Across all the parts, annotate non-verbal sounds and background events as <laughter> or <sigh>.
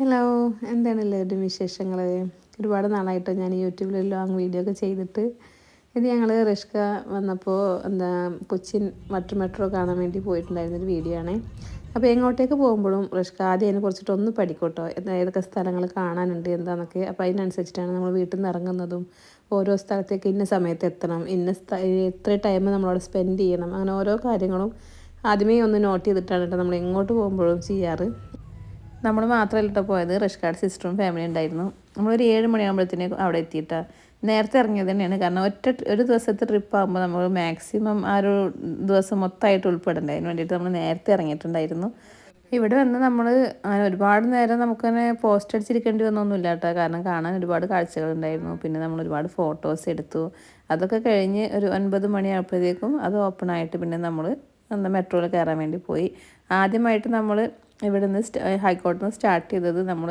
Hello എന്താണ് എല്ലാവരുടെയും വിശേഷങ്ങൾ ഒരുപാട് നാളായിട്ട് ഞാൻ യൂട്യൂബിൽ ലോങ് വീഡിയോ ഒക്കെ ചെയ്തിട്ട്. ഇത് ഞങ്ങൾ റിഷ്ക വന്നപ്പോൾ എന്താ കൊച്ചിൻ മറ്റു മെട്രോ കാണാൻ വേണ്ടി പോയിട്ടുണ്ടായിരുന്നൊരു വീഡിയോ ആണ്. അപ്പോൾ എങ്ങോട്ടേക്ക് പോകുമ്പോഴും റിഷ്ക ആദ്യം അതിനെ കുറിച്ചിട്ട് ഒന്ന് പഠിക്കോട്ടോ. ഏതൊക്കെ സ്ഥലങ്ങൾ കാണാനുണ്ട് എന്താണെന്നൊക്കെ അപ്പോൾ അതിനനുസരിച്ചിട്ടാണ് നമ്മൾ വീട്ടിൽ നിന്ന് ഇറങ്ങുന്നതും ഓരോ സ്ഥലത്തേക്ക് ഇന്ന സമയത്ത് എത്തണം ഇന്ന എത്ര ടൈം നമ്മളവിടെ സ്പെൻഡ് ചെയ്യണം അങ്ങനെ ഓരോ കാര്യങ്ങളും ആദ്യമേ ഒന്ന് നോട്ട് ചെയ്തിട്ടാണ് കേട്ടോ നമ്മൾ എങ്ങോട്ട് പോകുമ്പോഴും ചെയ്യാറ്. നമ്മൾ മാത്രമല്ല കേട്ടോ പോയത് റഷ്കാട് സിസ്റ്ററും ഫാമിലി ഉണ്ടായിരുന്നു. നമ്മളൊരു ഏഴ് മണിയാകുമ്പോഴത്തേനും അവിടെ എത്തിയിട്ടാ. നേരത്തെ ഇറങ്ങിയത് തന്നെയാണ്. കാരണം ഒറ്റ ഒരു ദിവസത്തെ ട്രിപ്പ് ആകുമ്പോൾ നമ്മൾ മാക്സിമം ആ ഒരു ദിവസം മൊത്തമായിട്ട് ഉൾപ്പെടണ്ടേ. അതിന് വേണ്ടിയിട്ട് നമ്മൾ നേരത്തെ ഇറങ്ങിയിട്ടുണ്ടായിരുന്നു. ഇവിടെ വന്ന് നമ്മൾ അങ്ങനെ ഒരുപാട് നേരം നമുക്കങ്ങനെ പോസ്റ്റ് അടിച്ചിരിക്കേണ്ടി വന്നൊന്നുമില്ല കേട്ടോ കാരണം കാണാൻ ഒരുപാട് കാഴ്ചകളുണ്ടായിരുന്നു പിന്നെ നമ്മൾ ഒരുപാട് ഫോട്ടോസ് എടുത്തു. അതൊക്കെ കഴിഞ്ഞ് ഒരു ഒൻപത് മണിയായപ്പോഴത്തേക്കും അത് ഓപ്പൺ ആയിട്ട് പിന്നെ നമ്മൾ എന്താ മെട്രോയിൽ കയറാൻ വേണ്ടി പോയി. ആദ്യമായിട്ട് നമ്മൾ ഇവിടെ നിന്ന് ഹൈക്കോടതി നിന്ന് സ്റ്റാർട്ട് ചെയ്തത് നമ്മൾ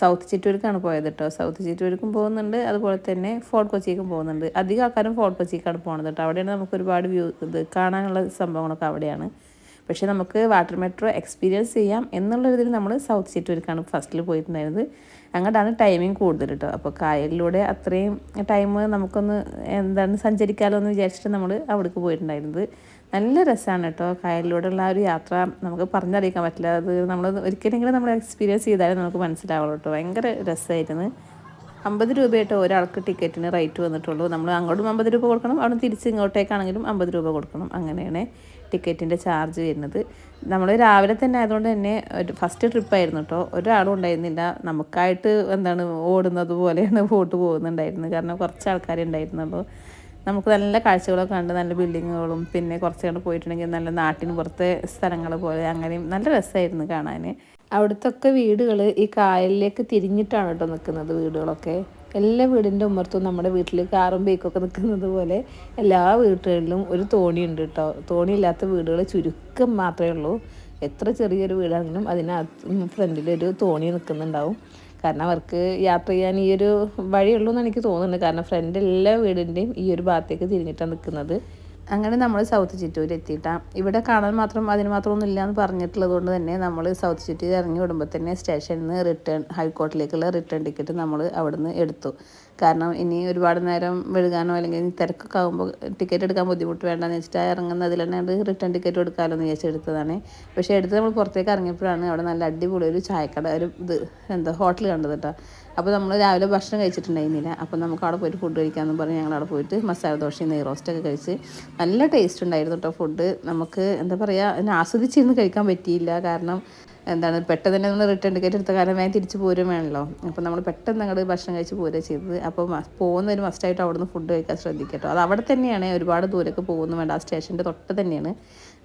സൗത്ത് ചിറ്റൂർക്കാണ് പോയത് കേട്ടോ സൗത്ത് ചിറ്റൂർക്കും പോകുന്നുണ്ട്. അതുപോലെ തന്നെ ഫോർട്ട് കൊച്ചിക്കും പോകുന്നുണ്ട്. അധികം ആൾക്കാരും ഫോർട്ട് കൊച്ചിക്കാണ് പോകുന്നത് കേട്ടോ അവിടെയാണ് നമുക്ക് ഒരുപാട് വ്യൂ ഇത് കാണാനുള്ള സംഭവങ്ങളൊക്കെ അവിടെയാണ്. പക്ഷേ നമുക്ക് വാട്ടർ മെട്രോ എക്സ്പീരിയൻസ് ചെയ്യാം എന്നുള്ള രീതിയിൽ നമ്മൾ സൗത്ത് ചിറ്റൂർക്കാണ് ഫസ്റ്റിൽ പോയിട്ടുണ്ടായിരുന്നത്. അങ്ങോട്ടാണ് ടൈമിങ് കൂടുതൽ കേട്ടോ അപ്പോൾ കായലിലൂടെ അത്രയും ടൈം നമുക്കൊന്ന് എന്താണ് സഞ്ചരിക്കാമല്ലോ എന്ന് വിചാരിച്ചിട്ട് നമ്മൾ അവിടേക്ക് പോയിട്ടുണ്ടായിരുന്നത്. നല്ല രസമാണ് കേട്ടോ കായലിലൂടെയുള്ള ആ ഒരു യാത്ര. നമുക്ക് പറഞ്ഞറിയിക്കാൻ പറ്റില്ല. അത് നമ്മൾ ഒരിക്കലെങ്കിലും നമ്മൾ എക്സ്പീരിയൻസ് ചെയ്താലേ നമുക്ക് മനസ്സിലാവുള്ളൂ കേട്ടോ ഭയങ്കര രസമായിരുന്നു അമ്പത് രൂപയായിട്ട് ഒരാൾക്ക് ടിക്കറ്റിന് റേറ്റ് വന്നിട്ടുള്ളൂ. നമ്മൾ അങ്ങോട്ടും അമ്പത് രൂപ കൊടുക്കണം അവിടെ തിരിച്ച് ഇങ്ങോട്ടേക്കാണെങ്കിലും അമ്പത് രൂപ കൊടുക്കണം. അങ്ങനെയാണ് ടിക്കറ്റിന്റെ ചാർജ് വരുന്നത്. നമ്മൾ രാവിലെ തന്നെ ആയതുകൊണ്ട് തന്നെ ഒരു ഫസ്റ്റ് ട്രിപ്പായിരുന്നു കേട്ടോ ഒരാളും ഉണ്ടായിരുന്നില്ല. നമുക്കായിട്ട് എന്താണ് ഓടുന്നത് പോലെയാണ് ബോട്ട് പോകുന്നുണ്ടായിരുന്നത്. കാരണം കുറച്ച് ആൾക്കാരെ ഉണ്ടായിരുന്നുള്ളൂ നമുക്ക് നല്ല കാഴ്ചകളൊക്കെ കണ്ട് നല്ല ബിൽഡിങ്ങുകളും പിന്നെ കുറച്ച് കണ്ട് പോയിട്ടുണ്ടെങ്കിൽ നല്ല നാട്ടിന് പുറത്തെ സ്ഥലങ്ങൾ പോലെ അങ്ങനെയും നല്ല രസമായിരുന്നു കാണാൻ. അവിടുത്തെ ഒക്കെ വീടുകൾ ഈ കായലിലേക്ക് തിരിഞ്ഞിട്ടാണ് കേട്ടോ നിൽക്കുന്നത് വീടുകളൊക്കെ. എല്ലാ വീടിന്റെ ഉമ്മർത്തും നമ്മുടെ വീട്ടിൽ കാറും ബൈക്കൊക്കെ നിൽക്കുന്നത് പോലെ എല്ലാ വീടുകളിലും ഒരു തോണി ഉണ്ട് കേട്ടോ. തോണിയില്ലാത്ത വീടുകൾ ചുരുക്കം മാത്രമേ ഉള്ളൂ. എത്ര ചെറിയൊരു വീടാണെങ്കിലും അതിനകത്ത് ഫ്രണ്ടിലൊരു തോണി നിൽക്കുന്നുണ്ടാവും. കാരണം അവർക്ക് യാത്ര ചെയ്യാൻ ഈ ഒരു വഴിയുള്ളൂ എന്ന് എനിക്ക് തോന്നുന്നുണ്ട് കാരണം ഫ്രണ്ട് എല്ലാ വീടിന്റെയും ഈ ഒരു ഭാഗത്തേക്ക് തിരിഞ്ഞിട്ടാണ് നിൽക്കുന്നത് അങ്ങനെ നമ്മൾ സൗത്ത് ചിറ്റൂർ എത്തിയിട്ടാണ് ഇവിടെ കാണാൻ മാത്രം അതിന് മാത്രം ഒന്നും ഇല്ല എന്ന് പറഞ്ഞിട്ടുള്ളത് കൊണ്ട് തന്നെ നമ്മൾ സൗത്ത് ചിറ്റൂർ ഇറങ്ങി വിടുമ്പോൾ തന്നെ സ്റ്റേഷനിൽ നിന്ന് റിട്ടേൺ ഹൈക്കോർട്ടിലേക്കുള്ള റിട്ടേൺ ടിക്കറ്റ് നമ്മൾ അവിടുന്ന് എടുത്തു. കാരണം ഇനി ഒരുപാട് നേരം വിഴുകാനോ അല്ലെങ്കിൽ തിരക്കൊക്കെ ആകുമ്പോൾ ടിക്കറ്റ് എടുക്കാൻ ബുദ്ധിമുട്ട് വേണ്ടെന്ന് വെച്ചിട്ട് ഇറങ്ങുന്നതിൽ തന്നെ റിട്ടേൺ ടിക്കറ്റ് എടുക്കാമല്ലോ എന്ന് എടുത്തതാണ്. പക്ഷേ എടുത്ത് നമ്മൾ പുറത്തേക്ക് ഇറങ്ങിയപ്പോഴാണ് അവിടെ നല്ല അടിപൊളി ഒരു ചായക്കട ഒരു ഇത് എന്താ ഹോട്ടൽ കണ്ടത് കേട്ടോ. അപ്പോൾ നമ്മൾ രാവിലെ ഭക്ഷണം കഴിച്ചിട്ടുണ്ടായിരുന്നില്ല. അപ്പോൾ നമുക്ക് അവിടെ പോയിട്ട് ഫുഡ് കഴിക്കാമെന്ന് പറഞ്ഞ് ഞങ്ങൾ അവിടെ പോയിട്ട് മസാല ദോശയും നെയ് റോസ്റ്റൊക്കെ കഴിച്ച് നല്ല ടേസ്റ്റ് ഉണ്ടായിരുന്നു കേട്ടോ ഫുഡ് നമുക്ക് എന്താ പറയുക ആസ്വദിച്ചിരുന്ന് കഴിക്കാൻ പറ്റിയില്ല. കാരണം എന്താണ് പെട്ടെന്ന് തന്നെ നമ്മൾ റിട്ടേൺ ടിക്കറ്റ് എടുത്ത കാലം വേഗം തിരിച്ച് പോരും വേണമല്ലോ. അപ്പോൾ നമ്മൾ പെട്ടെന്ന് അങ്ങോട്ട് ഭക്ഷണം കഴിച്ച് പോരുക ചെയ്തത്. അപ്പോൾ പോകുന്ന ഒരു മസ്റ്റായിട്ട് അവിടെ നിന്ന് ഫുഡ് കഴിക്കാൻ ശ്രദ്ധിക്കട്ടോ അത് അവിടെ തന്നെയാണ് ഒരുപാട് ദൂരേക്ക് പോകുന്നു വേണ്ട. ആ സ്റ്റേഷന്റെ തൊട്ട് തന്നെയാണ്.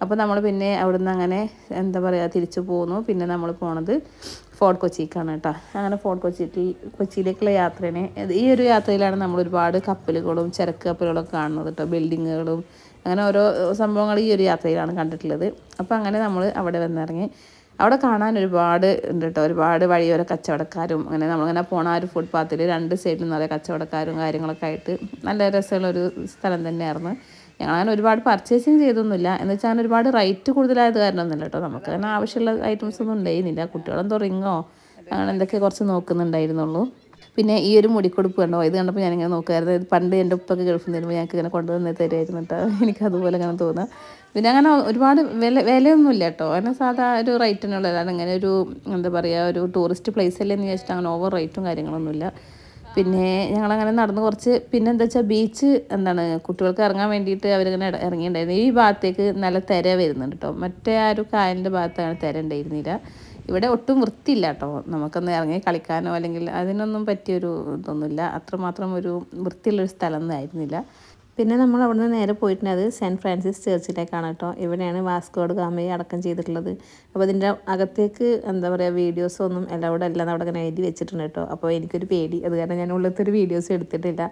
അപ്പോൾ നമ്മൾ പിന്നെ അവിടെ നിന്ന് അങ്ങനെ എന്താ പറയുക തിരിച്ചു പോന്നു. പിന്നെ നമ്മൾ പോണത് ഫോർട്ട് കൊച്ചിക്കാണ് കേട്ടോ. അങ്ങനെ ഫോർട്ട് കൊച്ചി കൊച്ചിയിലേക്കുള്ള യാത്രയാണ് ഈ ഒരു യാത്രയിലാണ് നമ്മൾ ഒരുപാട് കപ്പലുകളും ചരക്ക് കപ്പലുകളൊക്കെ കാണുന്നത് കേട്ടോ. ബിൽഡിങ്ങുകളും അങ്ങനെ ഓരോ സംഭവങ്ങൾ ഈ ഒരു യാത്രയിലാണ് കണ്ടിട്ടുള്ളത്. അപ്പോൾ അങ്ങനെ നമ്മൾ അവിടെ വന്നിറങ്ങി. അവിടെ കാണാൻ ഒരുപാട് ഉണ്ട് കേട്ടോ ഒരുപാട് വഴിയോര കച്ചവടക്കാരും അങ്ങനെ നമ്മളിങ്ങനെ പോണ ആ ഒരു ഫുട്പാത്തിൽ രണ്ട് സൈഡിൽ നിറയെ കച്ചവടക്കാരും കാര്യങ്ങളൊക്കെ ആയിട്ട് നല്ല രസമുള്ളൊരു സ്ഥലം തന്നെയായിരുന്നു. ഞങ്ങളങ്ങനെ ഒരുപാട് പർച്ചേസിങ് ചെയ്തൊന്നുമില്ല. എന്ന് വെച്ചാൽ ഒരുപാട് റേറ്റ് കൂടുതലായത് കാരണമൊന്നുമില്ല കേട്ടോ നമുക്ക് അങ്ങനെ ആവശ്യമുള്ള ഐറ്റംസ് ഒന്നും ഉണ്ടായിരുന്നില്ല. കുട്ടികളെന്തോ റിങ്ങോ അങ്ങനെ എന്തൊക്കെ കുറച്ച് നോക്കുന്നുണ്ടായിരുന്നുള്ളൂ. പിന്നെ ഈ ഒരു മുടിക്കൊടുപ്പ് കണ്ടോ? ഇത് കണ്ടപ്പോൾ ഞാനിങ്ങനെ നോക്കുമായിരുന്നു പണ്ട് എന്റെ ഉപ്പൊക്കെ ഗൾഫിൽ നിന്ന് ഞങ്ങൾക്ക് ഇങ്ങനെ കൊണ്ടുവന്ന് തരുമായിരുന്നു കേട്ടോ <laughs> എനിക്ക് അതുപോലെ അങ്ങനെ തോന്നുക പിന്നെ അങ്ങനെ ഒരുപാട് വില വിലയൊന്നുമില്ല കേട്ടോ അങ്ങനെ സാധാ ഒരു റേറ്റിനുള്ളതാണ് അങ്ങനെ ഒരു എന്താ പറയുക ഒരു ടൂറിസ്റ്റ് പ്ലേസ് അല്ലേ എന്ന് ചോദിച്ചിട്ട് അങ്ങനെ ഓവർ റേറ്റും കാര്യങ്ങളൊന്നുമില്ല. പിന്നെ ഞങ്ങളങ്ങനെ നടന്ന് കുറച്ച് പിന്നെ എന്താ വെച്ചാൽ ബീച്ച് എന്താണ് കുട്ടികൾക്ക് ഇറങ്ങാൻ വേണ്ടിയിട്ട് അവരിങ്ങനെ ഇറങ്ങിയിട്ടുണ്ടായിരുന്നു. ഈ ഭാഗത്തേക്ക് നല്ല തിര വരുന്നുണ്ട് കേട്ടോ മറ്റേ ആ ഒരു കായലിന്റെ ഭാഗത്താണ് തിര ഉണ്ടായിരുന്നില്ല. ഇവിടെ ഒട്ടും വൃത്തിയില്ല കേട്ടോ. നമുക്കൊന്ന് ഇറങ്ങി കളിക്കാനോ അല്ലെങ്കിൽ അതിനൊന്നും പറ്റിയൊരു ഇതൊന്നുമില്ല. അത്രമാത്രം ഒരു വൃത്തിയുള്ളൊരു സ്ഥലമൊന്നും ആയിരുന്നില്ല. പിന്നെ നമ്മൾ അവിടെ നിന്ന് നേരെ പോയിട്ടുള്ളത് സെന്റ് ഫ്രാൻസിസ് ചേർച്ചിലേക്കാണ് കേട്ടോ. ഇവിടെയാണ് വാസ്കോഡ് ഗാമയെ അടക്കം ചെയ്തിട്ടുള്ളത്. അപ്പോൾ അതിന്റെ അകത്തേക്ക് എന്താ പറയുക വീഡിയോസൊന്നും അവിടെ എല്ലാം അവിടെ ഇങ്ങനെ എഴുതി വെച്ചിട്ടുണ്ട് കേട്ടോ. അപ്പോൾ എനിക്കൊരു പേടി. അത് കാരണം ഞാൻ ഉള്ളത്തെ ഒരു വീഡിയോസ് എടുത്തിട്ടില്ല.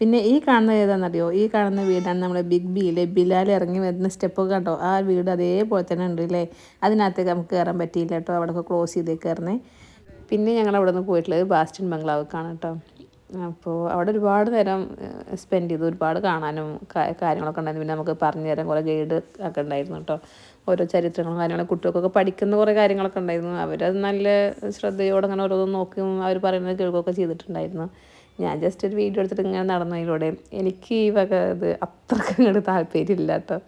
പിന്നെ ഈ കാണുന്നത് ഏതാണെന്നറിയോ? ഈ കാണുന്ന വീടാണ് നമ്മുടെ ബിഗ് ബിയിലെ ബിലാൽ ഇറങ്ങി വരുന്ന സ്റ്റെപ്പൊക്കെ കണ്ടോ? ആ വീട് അതേപോലെ തന്നെ ഉണ്ട് അല്ലേ? അതിനകത്തേക്ക് നമുക്ക് കയറാൻ പറ്റിയില്ല കേട്ടോ. അവിടെ ക്ലോസ് ചെയ്തേക്കായിരുന്നേ പിന്നെ ഞങ്ങൾ അവിടെ നിന്ന് പോയിട്ടുള്ളത് ബാസ്റ്റൻ കാണാം കേട്ടോ. അപ്പോൾ അവിടെ ഒരുപാട് നേരം സ്പെൻഡ് ചെയ്തു. ഒരുപാട് കാണാനും കാര്യങ്ങളൊക്കെ ഉണ്ടായിരുന്നു. പിന്നെ നമുക്ക് പറഞ്ഞു തരാൻ കുറേ ഗൈഡ് ഒക്കെ ഉണ്ടായിരുന്നു കേട്ടോ. ഓരോ ചരിത്രങ്ങളും കാര്യങ്ങളും. കുട്ടികൾക്കൊക്കെ പഠിക്കുന്ന കുറേ കാര്യങ്ങളൊക്കെ ഉണ്ടായിരുന്നു. അവരത് നല്ല ശ്രദ്ധയോടെ അങ്ങനെ ഓരോന്നും നോക്കും. അവർ പറയുന്നത് കേൾക്കുകയൊക്കെ ചെയ്തിട്ടുണ്ടായിരുന്നു. ഞാൻ ജസ്റ്റ് ഒരു വീഡിയോ എടുത്തിട്ട് ഇങ്ങനെ നടന്നതിലൂടെ എനിക്ക് ഈ വക ഇത് അത്രയ്ക്ക് അങ്ങോട്ട് താല്പര്യമില്ല കേട്ടോ.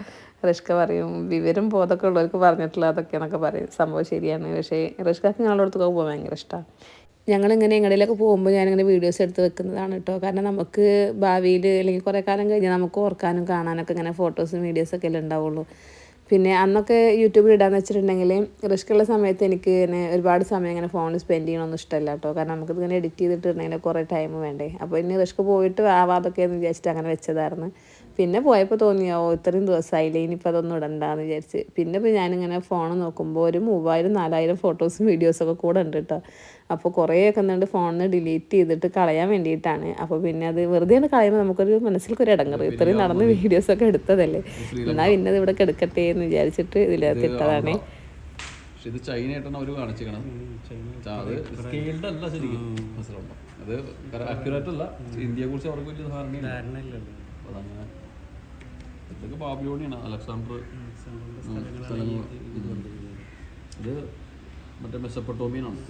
റിഷ്ക പറയും വിവരം ബോധമൊക്കെ ഉള്ളവർക്ക് പറഞ്ഞിട്ടുള്ള അതൊക്കെ എന്നൊക്കെ പറയും. സംഭവം ശരിയാണ്. പക്ഷേ റിഷ്കക്ക് ഞങ്ങളുടെ അടുത്തൊക്കെ പോകാൻ ഭയങ്കര ഇഷ്ടമാണ് ഞങ്ങളിങ്ങനെ എങ്ങടെയൊക്കെ പോകുമ്പോൾ ഞാനിങ്ങനെ വീഡിയോസ് എടുത്ത് വെക്കുന്നതാണ് കേട്ടോ കാരണം നമുക്ക് ഭാവിയിൽ അല്ലെങ്കിൽ കുറേ കാലം കഴിഞ്ഞാൽ നമുക്ക് ഓർക്കാനും കാണാനൊക്കെ ഇങ്ങനെ ഫോട്ടോസും വീഡിയോസൊക്കെ അല്ലേ ഉണ്ടാവുള്ളൂ പിന്നെ അന്നൊക്കെ യൂട്യൂബിൽ ഇടാന്ന് വെച്ചിട്ടുണ്ടെങ്കിൽ റിസ്ക്കുള്ള സമയത്ത് എനിക്ക് ഇങ്ങനെ ഒരുപാട് സമയം ഇങ്ങനെ ഫോണിൽ സ്പെൻഡ് ചെയ്യണമെന്ന് ഇഷ്ടമല്ല കേട്ടോ കാരണം നമുക്കിത് ഇങ്ങനെ എഡിറ്റ് ചെയ്തിട്ടുണ്ടെങ്കിൽ കുറേ ടൈം വേണ്ടേ. അപ്പോൾ ഇനി റിസ്ക് പോയിട്ട് ആവാതൊക്കെ എന്ന് വിചാരിച്ചിട്ട് അങ്ങനെ വെച്ചതായിരുന്നു. പിന്നെ പോയപ്പോൾ തോന്നിയോ ഇത്രയും ദിവസമായില്ലേ ഇനിയിപ്പോൾ അതൊന്നും ഇടണ്ടെന്ന് വിചാരിച്ച്. പിന്നെ ഇപ്പോൾ ഞാനിങ്ങനെ ഫോൺ നോക്കുമ്പോൾ ഒരു മൂവായിരം നാലായിരം ഫോട്ടോസും വീഡിയോസൊക്കെ കൂടെ ഉണ്ട് കേട്ടോ അപ്പോൾ കുറേയൊക്കെ എന്നിട്ട് ഫോണിൽ നിന്ന് ഡിലീറ്റ് ചെയ്തിട്ട് കളയാൻ വേണ്ടിയിട്ടാണ്. അപ്പോൾ പിന്നെ അത് വെറുതെ ആണ് കളയുമ്പോൾ നമുക്കൊരു മനസ്സിലൊരു ഇടങ്ങറ്. ഇത്രയും നടന്ന് വീഡിയോസൊക്കെ എടുത്തതല്ലേ? എന്നാൽ പിന്നെ അത് ഇവിടെ കിടക്കട്ടെ എന്ന് വിചാരിച്ചിട്ട് ഇതിനകത്ത് ഇട്ടതാണ്. പക്ഷെ ഇത് ചൈന ആയിട്ടാണ് അവർ കാണിച്ചിരിക്കണം അത് സ്കെയിൽഡ് അല്ല ശരിക്കും. അത് അക്യുറേറ്റ് അല്ല. ഇന്ത്യയെ കുറിച്ച് അവർക്ക് വലിയ ധാരണയില്ല. അതങ്ങനെ ഇതൊക്കെ ബാബിലോണിയാണ് അലക്സാണ്ടർ സ്ഥലങ്ങൾ ഇത് മറ്റേ മെസ്സപ്പൊട്ടോമിയനാണ്.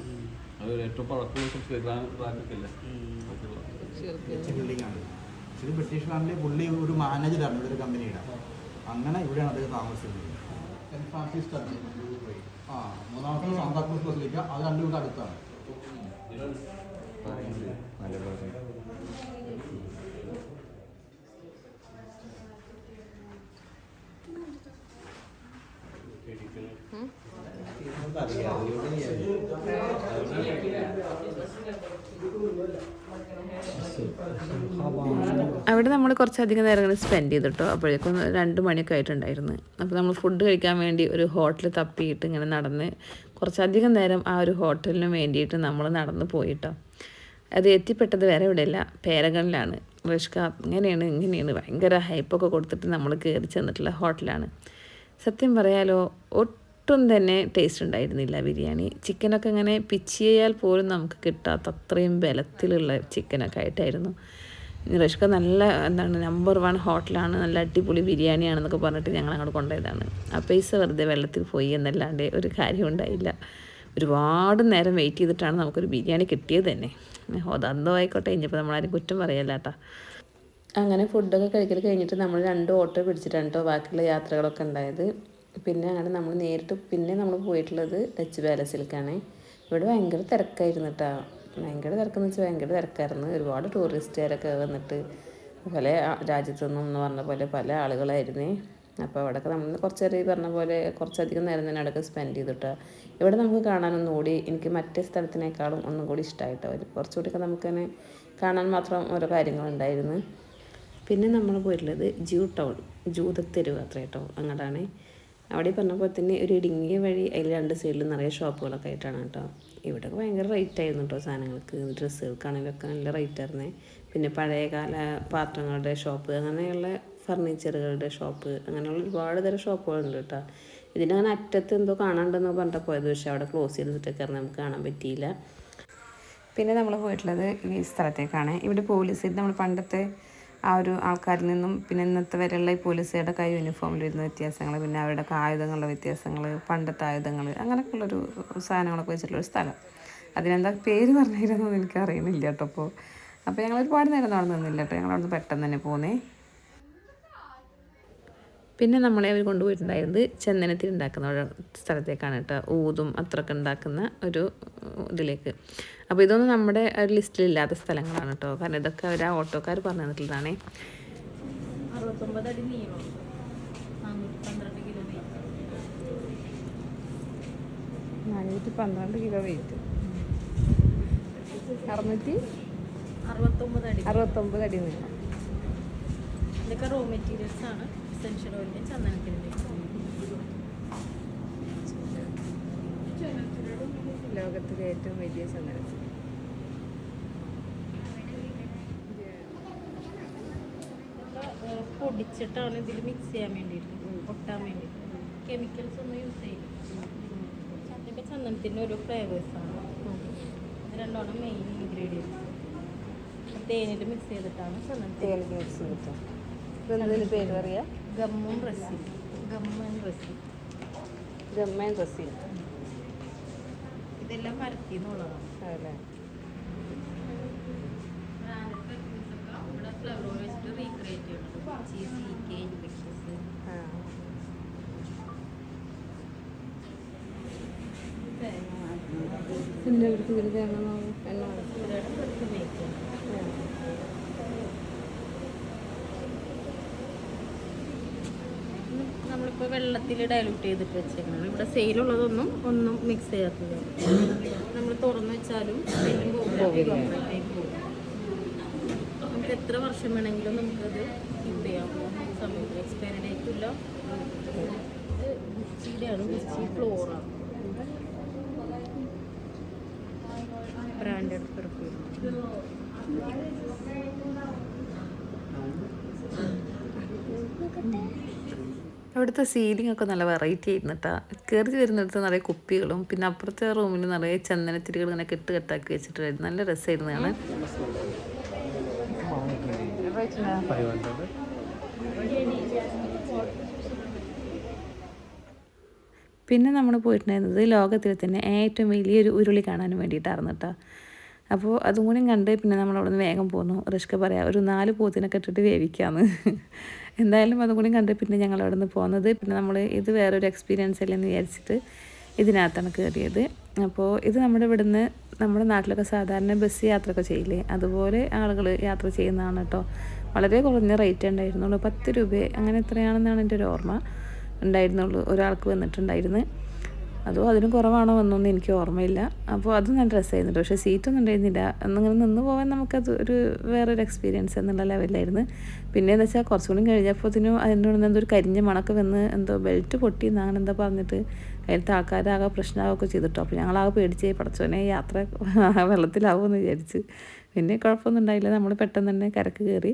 അത് ഏറ്റവും പഴക്കമുള്ള സംസ്കൃതി ബ്രിട്ടീഷ് ഫാമിലി പുള്ളി ഒരു മാനേജറാണ് ഇവിടെ ഒരു കമ്പനിയുടെ. അങ്ങനെ ഇവിടെയാണ് അദ്ദേഹം താമസിക്കുന്നത്. സെന്റ് ഫ്രാൻസിസ് ചർച്ച് ആ മൂന്നാമത്തെ സാന്താക്രൂസ് ബസിലിക്ക അത് രണ്ടും ഇവിടെ അടുത്താണ്. അവിടെ നമ്മൾ കുറച്ചധികം നേരം ഇങ്ങനെ സ്പെൻഡ് ചെയ്തിട്ടോ. അപ്പോഴേക്കും രണ്ട് മണിയൊക്കെ ആയിട്ടുണ്ടായിരുന്നു. അപ്പോൾ നമ്മൾ ഫുഡ് കഴിക്കാൻ വേണ്ടി ഒരു ഹോട്ടൽ തപ്പിയിട്ട് ഇങ്ങനെ നടന്ന് കുറച്ചധികം നേരം ആ ഒരു ഹോട്ടലിന് വേണ്ടിയിട്ട് നമ്മൾ നടന്ന് പോയിട്ടോ. അത് എത്തിപ്പെട്ടത് വേറെ ഇവിടെയല്ല പേരകളിലാണ് റിഷ്ക അങ്ങനെയാണ് ഇങ്ങനെയാണ്. ഭയങ്കര ഹൈപ്പൊക്കെ കൊടുത്തിട്ട് നമ്മൾ കയറി ചെന്നിട്ടുള്ള ഹോട്ടലാണ് സത്യം പറയാലോ ഒട്ടും തന്നെ ടേസ്റ്റ് ഉണ്ടായിരുന്നില്ല. ബിരിയാണി ചിക്കനൊക്കെ ഇങ്ങനെ പിച്ച് ചെയ്യാൽ പോലും നമുക്ക് കിട്ടാത്ത അത്രയും ബലത്തിലുള്ള ചിക്കനൊക്കെ ആയിട്ടായിരുന്നു. റഷ്ക നല്ല എന്താണ് നമ്പർ വൺ ഹോട്ടലാണ്. നല്ല അടിപൊളി ബിരിയാണിയാണെന്നൊക്കെ പറഞ്ഞിട്ട് ഞങ്ങൾ അങ്ങോട്ട് കൊണ്ടുപോയതാണ് ആ പൈസ വെറുതെ വെള്ളത്തിൽ പോയി എന്നല്ലാണ്ട് ഒരു കാര്യം ഉണ്ടായില്ല. ഒരുപാട് നേരം വെയിറ്റ് ചെയ്തിട്ടാണ് നമുക്കൊരു ബിരിയാണി കിട്ടിയത് തന്നെ. അതന്തോ ആയിക്കോട്ടെ. ഇനിയിപ്പോൾ നമ്മളാരും കുറ്റം പറയല്ല കേട്ടോ അങ്ങനെ ഫുഡൊക്കെ കഴിക്കൽ കഴിഞ്ഞിട്ട് നമ്മൾ രണ്ട് ഓട്ടോ പിടിച്ചിട്ടാണ് കേട്ടോ ബാക്കിയുള്ള യാത്രകളൊക്കെ ഉണ്ടായത്. പിന്നെ അങ്ങനെ നമ്മൾ നേരിട്ട് പിന്നെ നമ്മൾ പോയിട്ടുള്ളത് ഡച്ച് പാലസിലേക്കാണ് ഇവിടെ ഭയങ്കര തിരക്കായിരുന്നു കേട്ടോ ഭയങ്കര തിരക്കെന്ന് വെച്ചാൽ ഭയങ്കര തിരക്കായിരുന്നു. ഒരുപാട് ടൂറിസ്റ്റുകാരൊക്കെ വന്നിട്ട് പല രാജ്യത്തു നിന്നും എന്ന് പറഞ്ഞ പോലെ പല ആളുകളായിരുന്നേ. അപ്പോൾ അവിടെയൊക്കെ നമ്മൾ കുറച്ചേരം ഈ പറഞ്ഞ പോലെ കുറച്ചധികം നേരം തന്നെ അവിടെയൊക്കെ സ്പെൻഡ് ചെയ്തിട്ട് ഇവിടെ നമുക്ക് കാണാനൊന്നും കൂടി എനിക്ക് മറ്റേ സ്ഥലത്തിനേക്കാളും ഒന്നും കൂടി ഇഷ്ടമായിട്ടോ കുറച്ചുകൂടിയൊക്കെ തന്നെ കാണാൻ മാത്രം ഓരോ കാര്യങ്ങളുണ്ടായിരുന്നു. പിന്നെ നമ്മൾ പോയിട്ടുള്ളത് ജൂ ടൗൺ ജൂതത്തെരുവ് അത്ര കേട്ടോ അങ്ങോട്ടാണ് അവിടെ പറഞ്ഞ പോലെ തന്നെ ഒരു ഇടുങ്ങിയ വഴി അതിൽ രണ്ട് സൈഡിലും നിറയെ ഷോപ്പുകളൊക്കെ ആയിട്ടാണ് കേട്ടോ. ഇവിടെ ഭയങ്കര റേറ്റ് ആയിരുന്നു കേട്ടോ സാധനങ്ങൾക്ക്. ഡ്രസ്സുകൾക്കാണെങ്കിലൊക്കെ നല്ല റേറ്റ് ആയിരുന്നേ. പിന്നെ പഴയകാല പാത്രങ്ങളുടെ ഷോപ്പ് അങ്ങനെയുള്ള ഫർണിച്ചറുകളുടെ ഷോപ്പ് അങ്ങനെയുള്ള ഒരുപാട് തരം ഷോപ്പുകളുണ്ട് കേട്ടോ. ഇതിന്റെ അങ്ങനെ അറ്റത്ത് എന്തോ കാണാണ്ടെന്ന് പറഞ്ഞിട്ട് പോയത്. പക്ഷേ അവിടെ ക്ലോസ് ചെയ്തിട്ടൊക്കെ നമുക്ക് കാണാൻ പറ്റിയില്ല. പിന്നെ നമ്മൾ പോയിട്ടുള്ളത് ഈ സ്ഥലത്തേക്കാണ്. ഇവിടെ പോലീസ് നമ്മൾ പണ്ടത്തെ ആ ഒരു ആൾക്കാരിൽ നിന്നും പിന്നെ ഇന്നത്തെ വരെയുള്ള ഈ പോലീസുകാരുടെ കൈ യൂണിഫോമിൽ വരുന്ന വ്യത്യാസങ്ങൾ പിന്നെ അവരുടെ ആയുധങ്ങളുടെ വ്യത്യാസങ്ങൾ പണ്ടത്തെ ആയുധങ്ങൾ അങ്ങനെയൊക്കെയുള്ളൊരു സാധനങ്ങളൊക്കെ വെച്ചിട്ടുള്ളൊരു സ്ഥലം. അതിനെന്താ പേര് പറഞ്ഞിരുന്നതെന്ന് എനിക്ക് അറിയുന്നില്ല കേട്ടോ അപ്പോൾ. അപ്പോൾ ഞങ്ങൾ ഒരുപാട് നേരം നടന്നു നിന്നില്ല കേട്ടോ. ഞങ്ങൾ അവിടുന്ന് പെട്ടെന്ന് തന്നെ പോന്നേ. പിന്നെ നമ്മളെ അവർ കൊണ്ടുപോയിട്ടുണ്ടായിരുന്നത് ചന്ദനത്തിൽ ഉണ്ടാക്കുന്ന സ്ഥലത്തേക്കാണ് കേട്ടോ. ഊതും അത്രയൊക്കെ ഉണ്ടാക്കുന്ന ഒരു ഇതിലേക്ക്. അപ്പോൾ ഇതൊന്നും നമ്മുടെ ഒരു ലിസ്റ്റിലില്ലാത്ത സ്ഥലങ്ങളാണ് കേട്ടോ കാരണം ഇതൊക്കെ അവർ ആ ഓട്ടോക്കാർ പറഞ്ഞു തന്നിട്ടുള്ളതാണേ. അറുപത്തൊമ്പത് അടി നീളം നാനൂറ്റി പന്ത്രണ്ട് കിലോ വെയിറ്റ് അറുന്നൂറ്റി അറുപത്തൊമ്പത് അടി അറുപത്തൊമ്പത് അടി നീളം. ഇതൊക്കെ റോ മെറ്റീരിയൽസ് ആണ്. എസെൻഷ്യൽ ഓയിലിന്റെയും ചന്ദനത്തിന്റെയും ലോകത്തിലെ ഏറ്റവും വലിയ ഏഹ്, പൊടിച്ചിട്ടാണ് ഇതിൽ മിക്സ് ചെയ്യാൻ വേണ്ടിയിട്ട് ഒട്ടാൻ വേണ്ടിയിട്ട്. കെമിക്കൽസ് ഒന്നും യൂസ് ചെയ്യില്ല. ഇതൊക്കെ ചന്ദനത്തിന്റെ ഒരു ഫ്ലേവേഴ്സാണ് ഇത് രണ്ടാണ് മെയിൻ ഇൻഗ്രീഡിയൻസ് തേനിൽ മിക്സ് ചെയ്തിട്ടാണ് ചന്ദനത്തിൽ മിക്സ് ചെയ്തിട്ട്. പേര് പറയാ? ഗമ്മും റസ്സിൻ ഗമ്മൻ റസ്സിൻ ഗമ്മൻ ഡ്രസ്സിങ് ഇതെല്ലാം പരത്തി എന്നുള്ളതാണ് എണ്ണ ഫ്ലവർ വെച്ചിട്ട് റീക്രിയേറ്റ് ചെയ്യുന്നത് ചീസ് കെ ഇൻഫെക്ഷൻസ് ആ എന്റെ അടുത്ത് ഇതിൽ തേങ്ങ എണ്ണ നമ്മളിപ്പോൾ വെള്ളത്തിൽ ഡയലൂട്ട് ചെയ്തിട്ട് വെച്ചേക്കണം ഇവിടെ സെയിലുള്ളതൊന്നും ഒന്നും മിക്സ് ചെയ്യാത്തത്. നമ്മൾ തുറന്നു വെച്ചാലും പോകില്ല. നമുക്ക് എത്ര വർഷം വേണമെങ്കിലും നമുക്കത് കീപ്പ് ചെയ്യാം. സമയത്ത് എക്സ്പയറി ഡേറ്റ് ഇല്ല. ഗുച്ചിയുടെയാണ് ഗുച്ചി ഫ്ലോറാണ് ബ്രാൻഡഡ് പെർഫ്യൂം അവിടുത്തെ സീലിംഗ് ഒക്കെ നല്ല വെറൈറ്റി ആയിരുന്നു കേട്ടോ കയറി വരുന്നിടത്ത് നിറയെ കുപ്പികളും പിന്നെ അപ്പുറത്തെ റൂമിൽ നിറയെ ചന്ദനത്തിരികൾ ഇങ്ങനെ കെട്ട് കെട്ടാക്കി വെച്ചിട്ടുണ്ടായിരുന്നു. നല്ല രസമായിരുന്നു കാണാൻ. പിന്നെ നമ്മൾ പോയിട്ടുണ്ടായിരുന്നത് ലോകത്തിൽ തന്നെ ഏറ്റവും വലിയൊരു ഉരുളി കാണാൻ വേണ്ടിയിട്ടായിരുന്നു കേട്ടോ അപ്പോൾ അതും കൂടി കണ്ട് പിന്നെ നമ്മൾ അവിടെ നിന്ന് വേഗം പോന്നു. റിഷ്ക പറയാം ഒരു നാല് പോത്തിനൊക്കെ ഇട്ടിട്ട് വേവിക്കാമെന്ന് <laughs> എന്തായാലും അതും കൂടി കണ്ട് പിന്നെ ഞങ്ങൾ അവിടെ നിന്ന് പോകുന്നത് പിന്നെ നമ്മൾ ഇത് വേറൊരു എക്സ്പീരിയൻസ് അല്ലെന്ന് വിചാരിച്ചിട്ട് ഇതിനകത്താണ് കയറിയത് അപ്പോൾ ഇത് നമ്മുടെ ഇവിടുന്ന് നമ്മുടെ നാട്ടിലൊക്കെ സാധാരണ ബസ് യാത്രയൊക്കെ ചെയ്യില്ലേ? അതുപോലെ ആളുകൾ യാത്ര ചെയ്യുന്നതാണ് കേട്ടോ. വളരെ കുറഞ്ഞ റേറ്റ് ഉണ്ടായിരുന്നുള്ളൂ. പത്ത് രൂപ അങ്ങനെ എത്രയാണെന്നാണ് എന്റെ ഒരു ഓർമ്മ ഉണ്ടായിരുന്നുള്ളൂ. ഒരാൾക്ക് വന്നിട്ടുണ്ടായിരുന്നു. അതോ അതിനും കുറവാണോ വന്നൊന്നും എനിക്ക് ഓർമ്മയില്ല. അപ്പോൾ അത് നല്ല രസമായിരുന്നു പക്ഷേ സീറ്റൊന്നും ഉണ്ടായിരുന്നില്ല. എന്നിങ്ങനെ നിന്ന് പോകാൻ നമുക്കത് ഒരു വേറൊരു എക്സ്പീരിയൻസ് എന്നുള്ള ലെവലായിരുന്നു പിന്നെ എന്ന് വെച്ചാൽ കുറച്ചുകൂടി കഴിഞ്ഞപ്പോഴത്തേനും അതിന്റെ എന്തോ ഒരു കരിഞ്ഞ മണക്ക് വന്ന് എന്തോ ബെൽറ്റ് പൊട്ടി അങ്ങനെ എന്താ പറഞ്ഞിട്ട് അതിലത്തെ ആൾക്കാരാകെ പ്രശ്നമാകൊക്കെ ചെയ്തിട്ടോ. അപ്പോൾ ഞങ്ങളാകെ പേടിച്ച് പഠിച്ചോനെ യാത്ര വെള്ളത്തിലാവുമെന്ന് വിചാരിച്ച്. പിന്നെ കുഴപ്പമൊന്നും ഉണ്ടായില്ല. നമ്മൾ പെട്ടെന്ന് തന്നെ കരക്ക് കയറി.